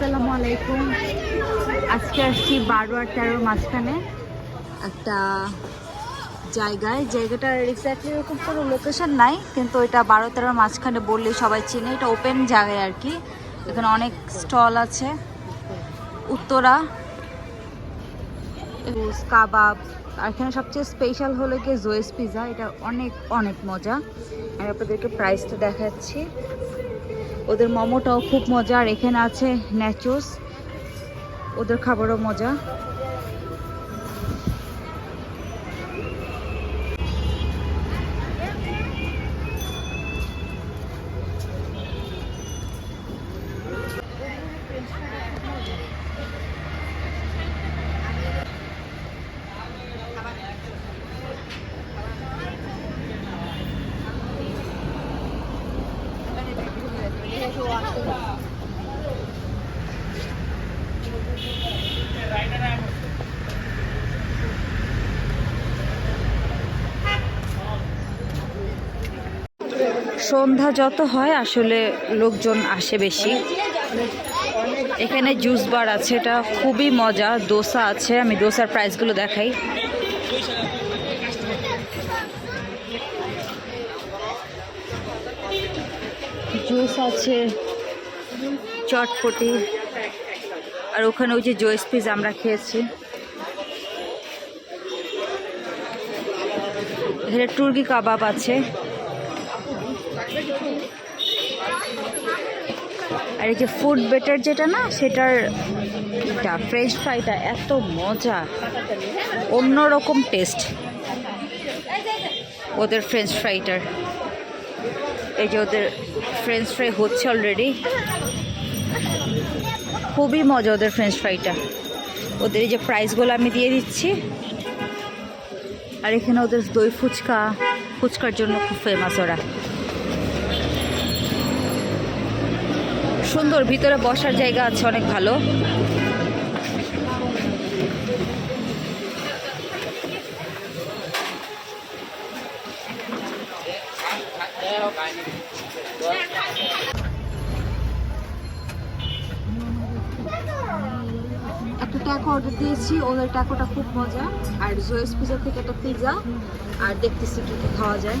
আলাইকুম। আজকে আসছি বারো আর তেরোর মাঝখানে। একটা জায়গায়। জায়গাটার এক্স্যাক্টলি এরকম কোনো লোকেশন নাই, কিন্তু এটা বারো তেরোর মাঝখানে বললে সবাই চিনে। এটা ওপেন জায়গায় আর কি। এখানে অনেক স্টল আছে। উত্তরা কাবাব। আর এখানে সবচেয়ে স্পেশাল হলো গিয়ে জোয়েস পিজা এটা অনেক অনেক মজা। আমি আপনাদেরকে প্রাইসটা দেখাচ্ছি। ওদের মোমোটাও খুব মজা আর এখানে আছে ন্যাচোস ওদের খাবারও মজা। সন্ধ্যা যত হয়, আসলে লোকজন আসে বেশি। এখানে জুস বার আছে, এটা খুবই মজা। দোসা আছে, আমি দোসার প্রাইসগুলো দেখাই। জুস আছে, চটপটি। আর ওখানে ওই যে জয়েস পিস আমরা খেয়েছি। এখানে টুর্কি কাবাব আছে। আর এই যে ফুড বেটার যেটা না, সেটার এটা ফ্রেঞ্চ ফ্রাইটা এত মজা। অন্যরকম টেস্ট ওদের ফ্রেঞ্চ ফ্রাইটার এই যে ওদের ফ্রেঞ্চ ফ্রাই হচ্ছে অলরেডি খুবই মজা ওদের ফ্রেঞ্চ ফ্রাইটা ওদের এই যে প্রাইসগুলো আমি দিয়ে দিচ্ছি। আর এখানে ওদের দই ফুচকা। ফুচকার জন্য খুব ফেমাস ওরা। সুন্দর, ভিতরে বসার জায়গা আছে, অনেক ভালো। একটা ট্যাকো অর্ডার দিয়েছি ওদের ট্যাকোটা খুব মজা। আর জয়েস পিজা থেকে একটা পিজা আর দেখতেছি কি কি খাওয়া যায়।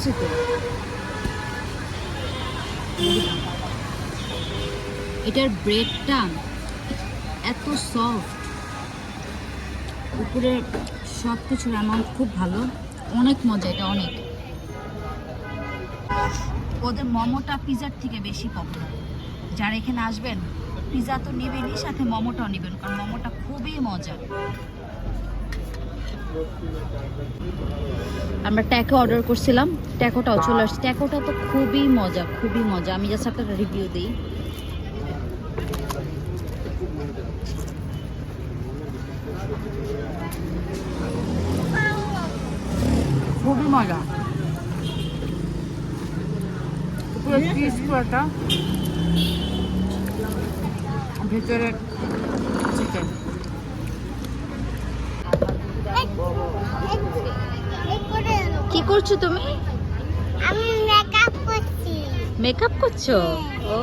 বসে এটার ব্রেডটা এত সফট উপরে সব কিছুর অ্যামাউন্ট খুব ভালো। অনেক মজা এটা, অনেক। ওদের মোমোটা পিজার থেকে বেশি পপুলার যারা এখানে আসবেন পিজা তো নেবেনই, সাথে মোমোটাও নেবেন, কারণ মোমোটা খুবই মজা। আমরা ট্যাকো অর্ডার করছিলাম। ট্যাকোটাও চলে আসছে। ট্যাকোটা তো খুবই মজা খুবই মজা। আমি জাস্ট একটা রিভিউ দিই। খুবই মজা। পুরো চিজ ভেতরে কি করছ তুমি? আমি মেকআপ করছি। মেকআপ করছ? ও